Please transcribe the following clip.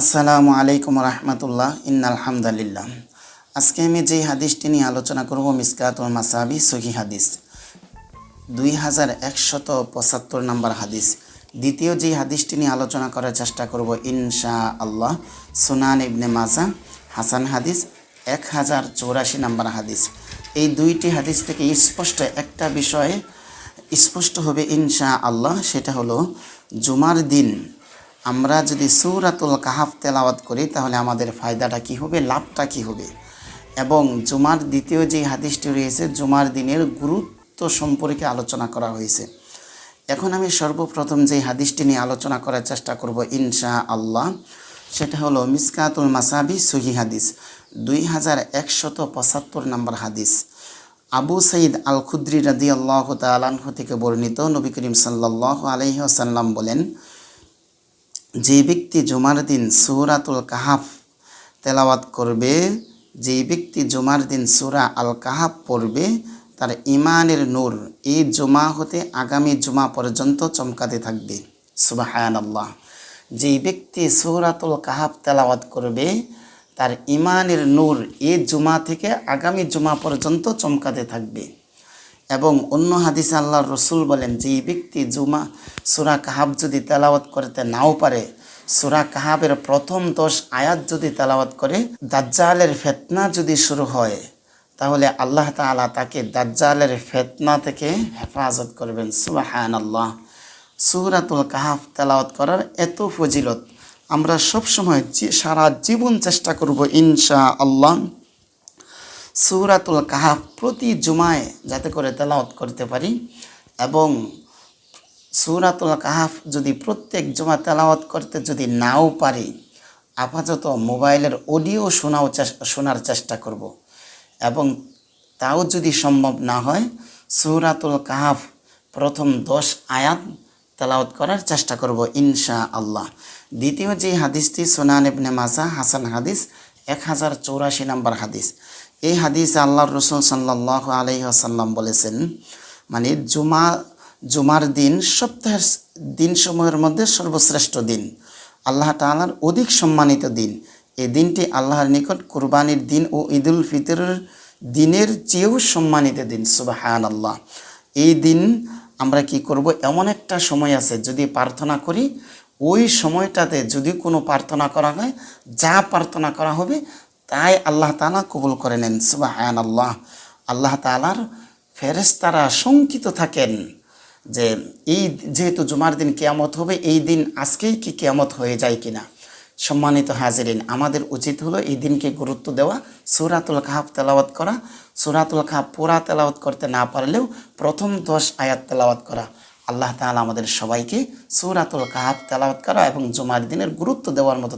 আসসালামু আলাইকুম রহমতুল্লাহ, ইন্নালহামদুলিল্লাহ। আজকে আমি যেই হাদিসটি নিয়ে আলোচনা করব, মিসকাতুল মাসাবি সহি হাদিস। দুই হাজার একশত পঁচাত্তর নম্বর হাদিস। দ্বিতীয় যেই হাদিসটি নিয়ে আলোচনা করার চেষ্টা করব ইনশা আল্লাহ সুনান ইবনে মাজা, হাসান হাদিস, এক হাজার চৌরাশি নম্বর হাদিস। এই দুইটি হাদিস থেকে স্পষ্ট একটা বিষয়ে স্পষ্ট হবে ইনশা আল্লাহ সেটা হলো, জুমার দিন আমরা যদি সৌরাতুল কাহাফ তেলাওয়াত করি, তাহলে আমাদের ফায়দাটা কি হবে? লাভটা কি হবে? এবং জুমার দ্বিতীয় যে হাদিসটি রয়েছে, জুমার দিনের গুরুত্ব সম্পর্কে আলোচনা করা হয়েছে। এখন আমি সর্বপ্রথম যে হাদিসটি নিয়ে আলোচনা করার চেষ্টা করব ইনশা আল্লাহ সেটা হলো মিসকাতুল মাসাবি সহি হাদিস, দুই হাজার একশত পঁচাত্তর নম্বর হাদিস। আবু সঈদ আল খুদ্রি রাদি আল্লাহ তালাহ থেকে বর্ণিত নবী করিম সাল্লাহ আলহিহাসাল্লাম বলেন যে ব্যক্তি জুমার দিন সুরাতুল কাহাফ তেলাওয়াত করবে, যে ব্যক্তি জুমার দিন সুরা আল কাহাফ পড়বে, তার ইমানের নূর এই জুমা হতে আগামী জুমা পর্যন্ত চমকাতে থাকবে। সুবাহান আল্লাহ যেই ব্যক্তি সুরাতুল কাহাফ তেলাওয়াত করবে, তার ইমানের নূর এই জুমা থেকে আগামী জুমা পর্যন্ত চমকাতে থাকবে। এবং অন্য হাদিসে আল্লাহ রসুল বলেন যে এই ব্যক্তি জুমা, সুরা কাহাব যদি তেলাওয়াত করতে নাও পারে, সুরা কাহাবের প্রথম দশ আয়াত যদি তেলাওয়াত করে, দাজ্জালের ফেতনা যদি শুরু হয়, তাহলে আল্লাহ তাআলা তাকে দাজ্জালের ফেতনা থেকে হেফাজত করবেন। সুবাহান আল্লাহ সুরাতুল কাহাফ তেলাওয়াত করার এত ফজিলত, আমরা সবসময় সারা জীবন চেষ্টা করব ইনশা আল্লাহ সুরাতুল কাহাফ প্রতি জুমায় যাতে করে তেলাওয়াত করতে পারি এবং সুরাতুল কাহাফ যদি প্রত্যেক জমা তেলাওয়াত করতে যদি নাও পারি, আপাতত মোবাইলের অডিও শোনাও শোনার চেষ্টা করব এবং তাও যদি সম্ভব না হয়, সুরাতুল কাহাফ প্রথম দশ আয়াত তেলাওয়াত করার চেষ্টা করব ইনশা আল্লাহ দ্বিতীয় যে হাদিসটি সোনান ইবনে মাজা হাসান হাদিস, এক হাজার চৌরাশি নম্বর হাদিস। এই হাদিস আল্লাহর রসুল সাল্লাহ আলহি আসাল্লাম বলেছেন মানে জুমা, জুমার দিন সপ্তাহের দিনসমূহের মধ্যে সর্বশ্রেষ্ঠ দিন, আল্লাহ তাআলার অধিক সম্মানিত দিন। এই দিনটি আল্লাহর নিকট কুরবানির দিন ও ঈদুল ফিতরের দিনের চেয়েও সম্মানিত দিন সুবাহান আল্লাহ এই দিন আমরা কি করব? এমন একটা সময় আছে, যদি প্রার্থনা করি, ওই সময়টাতে যদি কোনো প্রার্থনা করা হয়, যা প্রার্থনা করা হবে তাই আল্লাহ তাআলা কবুল করে নেন সুবাহান আল্লাহ আল্লাহ তাআলার ফেরেশতারা শঙ্কিত থাকেন যে এই যেহেতু জুমার দিন কেয়ামত হবে, এই দিন আজকেই কি কেয়ামত হয়ে যায় কিনা? সম্মানিত হাজিরিন, আমাদের উচিত হলো এই দিনকে গুরুত্ব দেওয়া, সুরাতুল কাহাব তেলাওয়াত করা। সুরাতুল কাহাব পুরা তেলাওয়াত করতে না পারলেও প্রথম দশ আয়াত তেলাওয়াত করা। আল্লাহ তাআলা আমাদের সবাইকে সুরাতুল কাহাব তেলাওয়াত করা এবং জুমার দিনের গুরুত্ব দেওয়ার মতো